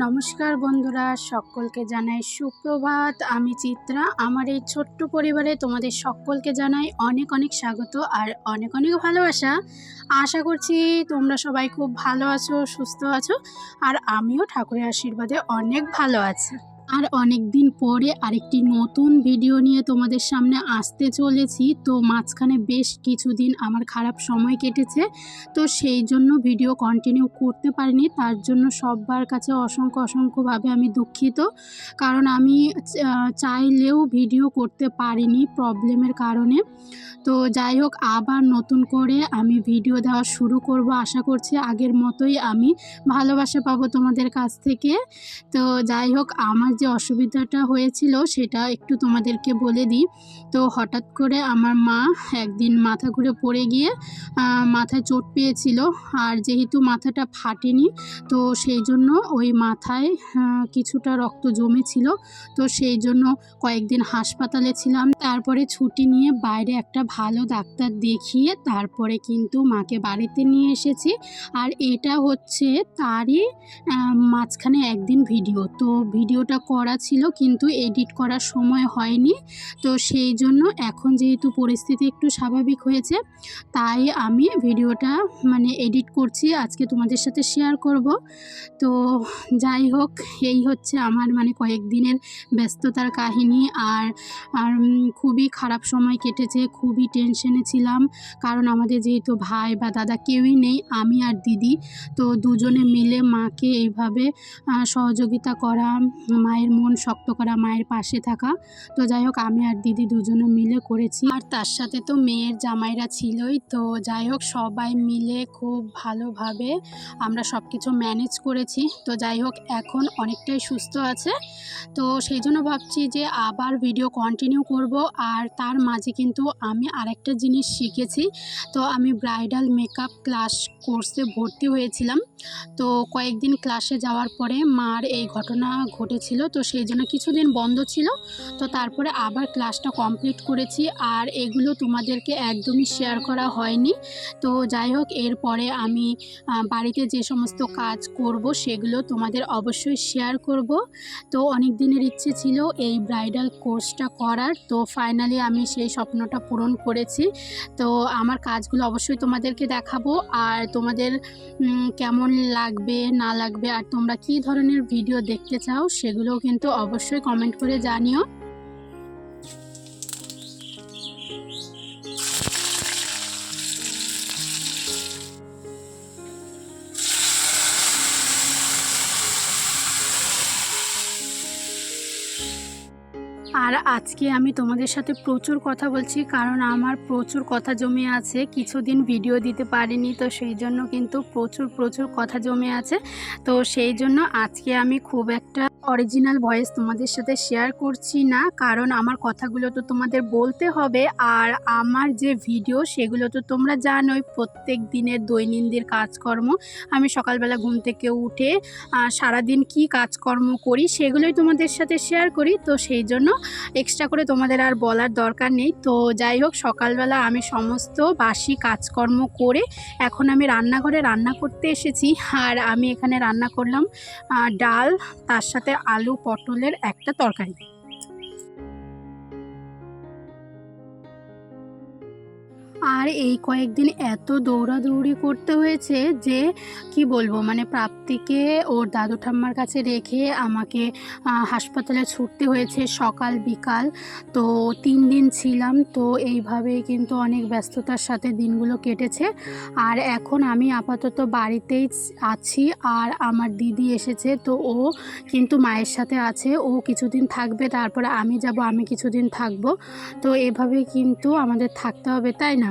নমস্কার বন্ধুরা, সকলকে জানাই সুপ্রভাত। আমি চিত্রা, আমার এই ছোট্ট পরিবারে তোমাদের সকলকে জানাই অনেক অনেক স্বাগত আর অনেক অনেক ভালোবাসা। আশা করছি তোমরা সবাই খুব ভালো আছো, সুস্থ আছো, আর আমিও ঠাকুরের আশীর্বাদে অনেক ভালো আছি। আর অনেক দিন পরে আরেকটি নতুন ভিডিও নিয়ে তোমাদের সামনে আসতে চলেছি। তো মাঝখানে বেশ কিছুদিন আমার খারাপ সময় কেটেছে, তো সেই জন্য ভিডিও কন্টিনিউ করতে পারিনি। তার জন্য সবার কাছে অসংখ্য, অসংখ্যভাবে আমি দুঃখিত। কারণ আমি চাইলেও ভিডিও করতে পারিনি প্রবলেমের কারণে। তো যাই হোক, আবার নতুন করে আমি ভিডিও দেওয়া শুরু করব আশা করছি আগের মতোই আমি। ভালোবাসা পাবো তোমাদের কাছ থেকে। তো যাই হোক, আমার যে অসুবিধাটা হয়েছিল সেটা একটু তোমাদেরকে বলে দিই। তো হঠাৎ করে আমার মা একদিন মাথা ঘুরে পড়ে গিয়ে মাথায় চোট পেয়েছিল আর যেহেতু মাথাটা ফাটেনি, তো সেই জন্য ওই মাথায় কিছুটা রক্ত জমেছিল। তো সেই জন্য কয়েকদিন হাসপাতালে ছিলাম। তারপরে ছুটি নিয়ে বাইরে একটা ভালো ডাক্তার দেখিয়ে তারপরে কিন্তু মাকে বাড়িতে নিয়ে এসেছি। আর এটা হচ্ছে তারই মাঝখানে একদিন ভিডিও। তো ভিডিওটা করা ছিল কিন্তু এডিট করার সময় হয়নি। তো সেই জন্য এখন যেহেতু পরিস্থিতি একটু স্বাভাবিক হয়েছে, তাই আমি ভিডিওটা মানে এডিট করছি, আজকে তোমাদের সাথে শেয়ার করব। তো যাই হোক, এই হচ্ছে আমার মানে কয়েকদিনের ব্যস্ততার কাহিনী আর আর খুবই খারাপ সময় কেটেছে, খুবই টেনশনে ছিলাম। কারণ আমাদের যেহেতু ভাই বা দাদা কেউই নেই, আমি আর দিদি। তো দুজনে মিলে মাকে এইভাবে সহযোগিতা করা মায়ের মন শক্ত করা, মায়ের পাশে থাকা। তো যাই হোক, আমি আর দিদি দুজনে মিলে করেছি। আর তার সাথে তো মেয়ের জামাইরা ছিলই। তো যাই হোক, সবাই মিলে খুব ভালোভাবে আমরা সব কিছু ম্যানেজ করেছি। তো যাই হোক, এখন অনেকটাই সুস্থ আছে। তো সেই জন্য ভাবছি যে আবার ভিডিও কন্টিনিউ করব। আর তার মাঝে কিন্তু আমি আরেকটা জিনিস শিখেছি। তো আমি ব্রাইডাল মেকআপ ক্লাস কোর্সে ভর্তি হয়েছিলাম। তো কয়েকদিন ক্লাসে যাওয়ার পরে মার এই ঘটনা ঘটেছিল তো সেই জন্য কিছুদিন বন্ধ ছিল। তো তারপরে আবার ক্লাসটা কমপ্লিট করেছি আর এগুলো তোমাদেরকে একদমই শেয়ার করা হয়নি। তো যাই হোক, এরপরে আমি বাড়িতে যে সমস্ত কাজ করব সেগুলো তোমাদের অবশ্যই শেয়ার করব। তো অনেক দিনের ইচ্ছে ছিল এই ব্রাইডাল কোর্সটা করার। তো ফাইনালি আমি সেই স্বপ্নটা পূরণ করেছি। তো আমার কাজগুলো অবশ্যই তোমাদেরকে দেখাবো। আর তোমাদের কেমন লাগবে, না লাগবে, আর তোমরা কী ধরনের ভিডিও দেখতে চাও সেগুলোও কিন্তু অবশ্যই কমেন্ট করে জানিও। আর আজকে আমি তোমাদের সাথে প্রচুর কথা বলছি, কারণ আমার প্রচুর কথা জমে আছে। কিছুদিন ভিডিও দিতে পারিনি, তো সেই জন্য কিন্তু প্রচুর প্রচুর কথা জমে আছে। তো সেই জন্য আজকে আমি খুব একটা অরিজিনাল ভয়েস তোমাদের সাথে শেয়ার করছি না, কারণ আমার কথাগুলো তো তোমাদের বলতে হবে। আর আমার যে ভিডিও সেগুলো তো তোমরা জানোই, প্রত্যেক দিনের দৈনন্দিন কাজকর্ম। আমি সকালবেলা ঘুম থেকে উঠে সারাদিন কি কাজকর্ম করি, সেগুলোই তোমাদের সাথে শেয়ার করি। তো সেই জন্য এক্সট্রা করে তোমাদের আর বলার দরকার নেই। তো যাই হোক, সকালবেলা আমি সমস্ত বাসি কাজকর্ম করে এখন আমি রান্নাঘরে রান্না করতে এসেছি। আর আমি এখানে রান্না করলাম ডাল, তার সাথে আলু পটলের একটা তরকারি। আর এই কয়েকদিন এত দৌড়াদৌড়ি করতে হয়েছে যে, কি বলব? মানে প্রাপ্তিকে ওর দাদু ঠাম্মার কাছে রেখে আমাকে হাসপাতালে ছুটতে হয়েছে সকাল, বিকাল। তো তিন দিন ছিলাম, তো এইভাবেই কিন্তু অনেক ব্যস্ততার সাথে দিনগুলো কেটেছে। আর এখন আমি আপাতত বাড়িতেই আছি আর আমার দিদি এসেছে, তো ও কিন্তু মায়ের সাথে আছে। ও কিছুদিন থাকবে, তারপরে আমি যাব, আমি কিছুদিন থাকব। তো এভাবে কিন্তু আমাদের থাকতে হবে, তাই না?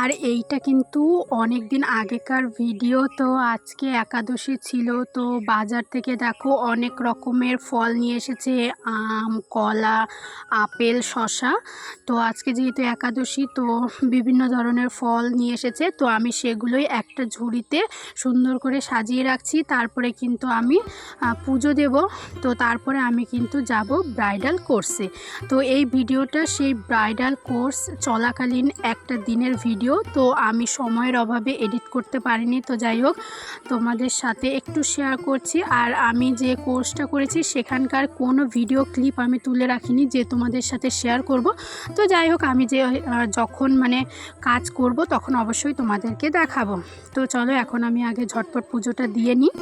আর এইটা কিন্তু অনেক দিন আগেকার ভিডিও। তো আজকে একাদশী ছিল, তো বাজার থেকে দেখো অনেক রকমের ফল নিয়ে এসেছে, আম, কলা, আপেল শশা তো আজকে যেহেতু একাদশী, তো বিভিন্ন ধরনের ফল নিয়ে এসেছে। তো আমি সেগুলোই একটা ঝুড়িতে সুন্দর করে সাজিয়ে রাখছি। তারপরে কিন্তু আমি পুজো দেব। তো তারপরে আমি কিন্তু যাব ব্রাইডাল কোর্সে। তো এই ভিডিওটা সেই ব্রাইডাল কোর্স চলাকালীন একটা দিনের ভিডিও। তো আমি সময়ের অভাবে এডিট করতে পারিনি। তো যাই হোক, তোমাদের সাথে একটু শেয়ার করছি। আর আমি যে কোর্সটা করেছি, সেখানকার কোনো ভিডিও ক্লিপ আমি তুলে রাখিনি, যে তোমাদের সাথে শেয়ার করব। তো যাই হোক, আমি যে যখন মানে কাজ করব, তখন অবশ্যই তোমাদেরকে দেখাবো। তো চলো, এখন আমি আগে ঝটপট পুজোটা দিয়ে নিই।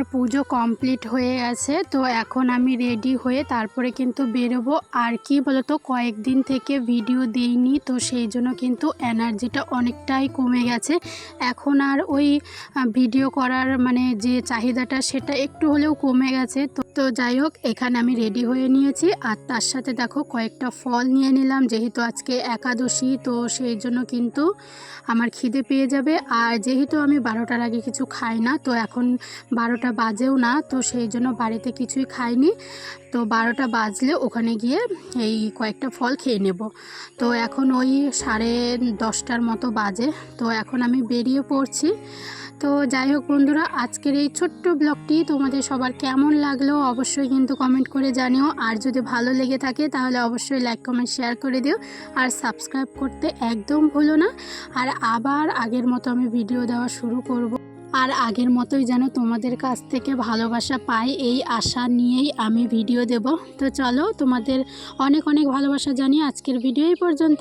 আমার পুজো কমপ্লিট হয়ে গেছে, তো এখন আমি রেডি হয়ে তারপরে কিন্তু বেরোবো। আর কি বলতো, কয়েকদিন থেকে ভিডিও দিইনি, তো সেই জন্য কিন্তু এনার্জিটা অনেকটাই কমে গেছে। এখন আর ওই ভিডিও করার মানে যে চাহিদাটা, সেটা একটু হলেও কমে গেছে, তো তো যাই হোক, এখানে আমি রেডি হয়ে নিয়েছি। আর তার সাথে দেখো, কয়েকটা ফল নিয়ে নিলাম, যেহেতু আজকে একাদশী, তো সেই জন্য কিন্তু আমার খিদে পেয়ে যাবে। আর যেহেতু আমি বারোটার আগে কিছু খাই না, তো এখন বারোটা বাজেও না, তো সেই জন্য বাড়িতে কিছুই খাইনি। তো বারোটা বাজলে ওখানে গিয়ে এই কয়েকটা ফল খেয়ে নেব। তো এখন ওই সাড়ে দশটার মতো বাজে। তো এখন আমি বেরিয়ে পড়ছি। তো যাই হোক বন্ধুরা, আজকের এই ছোট্ট ব্লগটি তোমাদের সবার কেমন লাগল অবশ্যই কিন্তু কমেন্ট করে জানিও। আর যদি ভালো লেগে থাকে তাহলে অবশ্যই লাইক, কমেন্ট, শেয়ার করে দিও। আর সাবস্ক্রাইব করতে একদম ভুলো না। আর আবার আগের মতো আমি ভিডিও দেওয়া শুরু করব। আর আগের মতোই যেন তোমাদের কাছ থেকে ভালোবাসা পাই, এই আশা নিয়েই আমি ভিডিও দেব। তো চলো তোমাদের অনেক অনেক ভালোবাসা জানি আজকের ভিডিও এই পর্যন্ত।